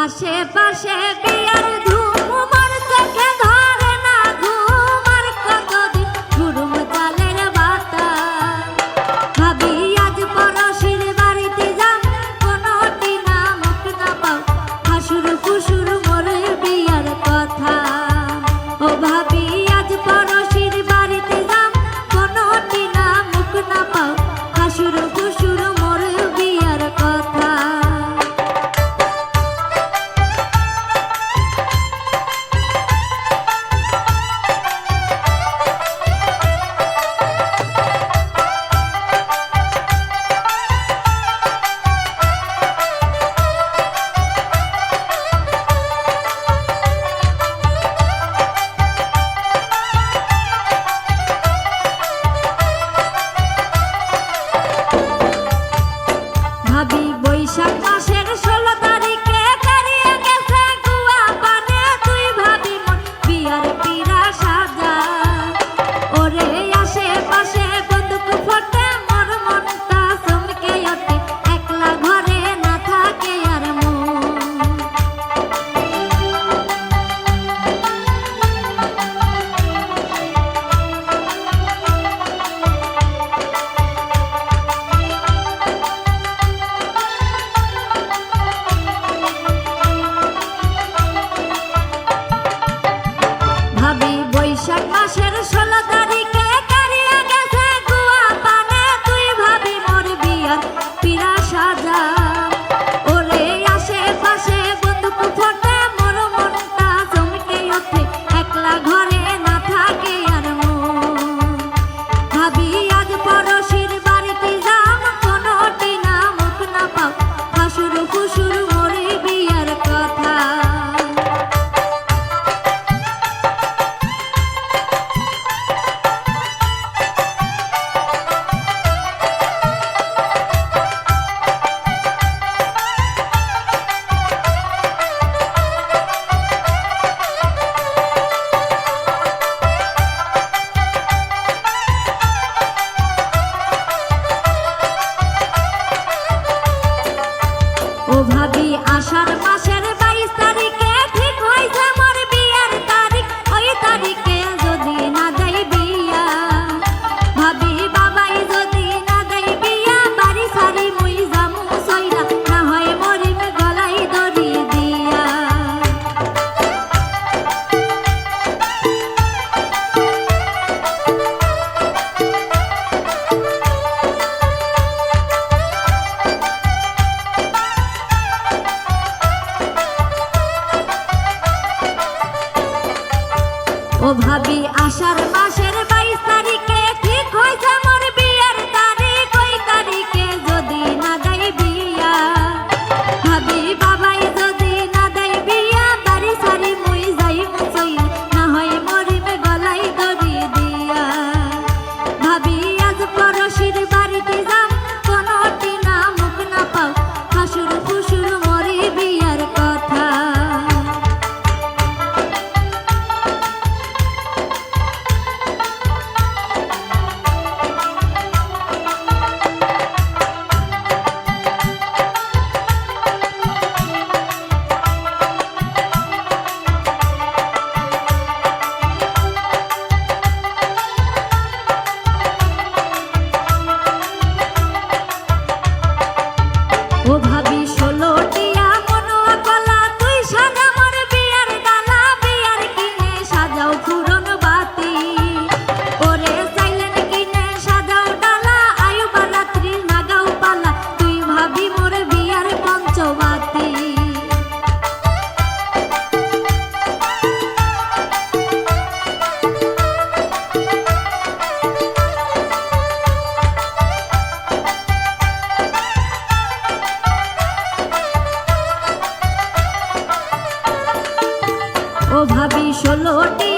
আশেপাশে বিয়ার ধুম মারছে আষাঢ় মাসের ও ভাবি আষাঢ় মাসের ও ভাবি আসার মা solo te